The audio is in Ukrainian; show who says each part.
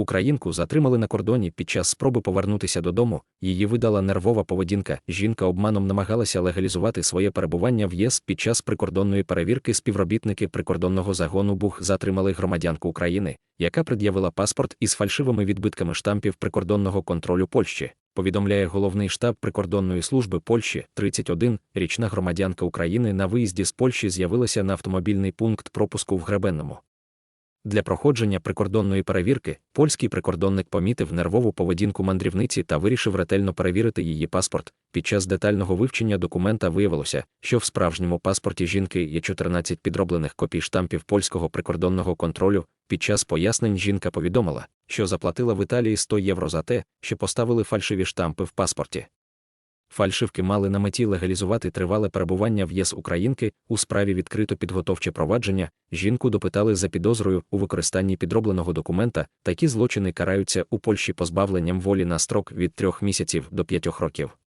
Speaker 1: Українку затримали на кордоні під час спроби повернутися додому. Її видала нервова поведінка. Жінка обманом намагалася легалізувати своє перебування в ЄС під час прикордонної перевірки. Співробітники прикордонного загону БУХ затримали громадянку України, яка пред'явила паспорт із фальшивими відбитками штампів прикордонного контролю Польщі. Повідомляє головний штаб прикордонної служби Польщі 31. Річна громадянка України на виїзді з Польщі з'явилася на автомобільний пункт пропуску в Гребенному. Для проходження прикордонної перевірки польський прикордонник помітив нервову поведінку мандрівниці та вирішив ретельно перевірити її паспорт. Під час детального вивчення документа виявилося, що в справжньому паспорті жінки є 14 підроблених копій штампів польського прикордонного контролю. Під час пояснень жінка повідомила, що заплатила в Італії 100 євро за те, що поставили фальшиві штампи в паспорті. Фальшивки мали на меті легалізувати тривале перебування в ЄС Українки у справі відкрито підготовче провадження. Жінку допитали за підозрою у використанні підробленого документа. Такі злочини караються у Польщі позбавленням волі на строк від трьох місяців до п'ятьох років.